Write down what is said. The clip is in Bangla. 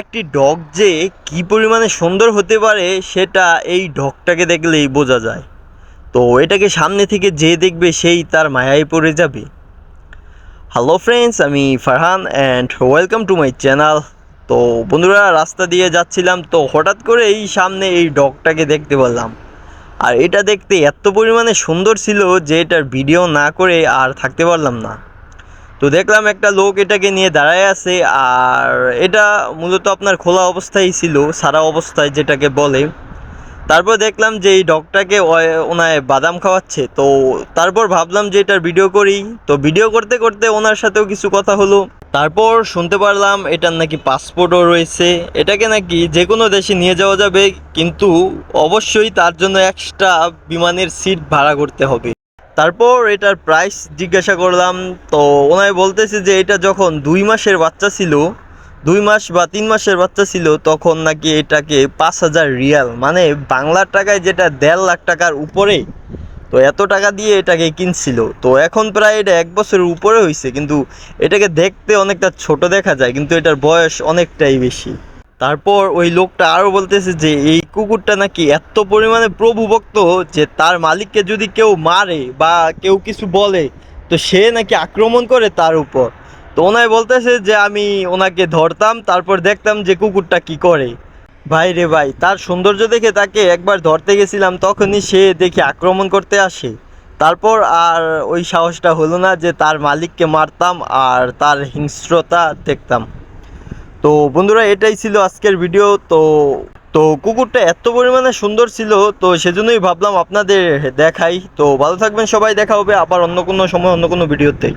একটি ডগ যে কী পরিমাণে সুন্দর হতে পারে সেটা এই ডগটাকে দেখলেই বোঝা যায়। তো এটাকে সামনে থেকে যে দেখবে সেই তার মায়ায় পড়ে যাবে। হ্যালো ফ্রেন্ডস আমি Farhan and welcome to my channel তো বন্ধুরা, রাস্তা দিয়ে যাচ্ছিলাম, তো হঠাৎ করে এই সামনে এই ডগটাকে দেখতে পেলাম আর এটা দেখতে এত পরিমাণে সুন্দর ছিল যে এটার ভিডিও না করে আর থাকতে পারলাম না। তো দেখলাম একটা লোক এটাকে নিয়ে দাঁড়ায় আছে, আর এটা মূলত আপনার খোলা অবস্থায় ছিল, সারা অবস্থায় যেটাকে বলে। তারপর দেখলাম যে এই ডগটাকে ওনায় বাদাম খাওয়াচ্ছে, তো তারপর ভাবলাম যে এটার ভিডিও করি। তো ভিডিও করতে করতে ওনার সাথেও কিছু কথা হলো। তারপর শুনতে পারলাম এটার নাকি পাসপোর্টও রয়েছে। এটাকে নাকি যে কোনো দেশে নিয়ে যাওয়া যাবে, কিন্তু অবশ্যই তার জন্য এক্সট্রা বিমানের সিট ভাড়া করতে হবে। তারপর এটার প্রাইস জিজ্ঞাসা করলাম, তো ওনায় বলতেছে যে এটা যখন দুই মাসের বাচ্চা ছিল, দুই মাস বা তিন মাসের বাচ্চা ছিল, তখন নাকি এটাকে পাঁচ হাজার রিয়াল মানে বাংলার টাকায় যেটা দেড় লাখ টাকার উপরে, তো এত টাকা দিয়ে এটাকে কিনছিল। তো এখন প্রায় এটা এক বছরের উপরে হয়েছে কিন্তু এটাকে দেখতে অনেকটা ছোট দেখা যায়, কিন্তু এটার বয়স অনেকটাই বেশি। তারপর ওই লোকটা আরও বলতেছে যে, এই কুকুরটা নাকি এত পরিমাণে প্রভুভক্ত যে তার মালিককে যদি কেউ মারে বা কেউ কিছু বলে, তো সে নাকি আক্রমণ করে তার উপর। তো ওনায় বলতেছে যে, আমি ওনাকে ধরতাম, তারপর দেখতাম যে কুকুরটা কি করে। ভাই রে ভাই, তার সৌন্দর্য দেখে তাকে একবার ধরতে গেছিলাম, তখনই সে দেখি আক্রমণ করতে আসে। তারপর আর ওই সাহসটা হলো না যে, তার মালিককে মারতাম আর তার হিংস্রতা দেখতাম। তো বন্ধুরা, এটাই ছিল আজকের ভিডিও তো তো কুকুরটা এত পরিমাণে সুন্দর ছিল, তো সেজন্যই ভাবলাম আপনাদের দেখাই। তো ভালো থাকবেন সবাই, দেখা হবে আবার অন্য কোনো সময়, অন্য কোনো ভিডিওতে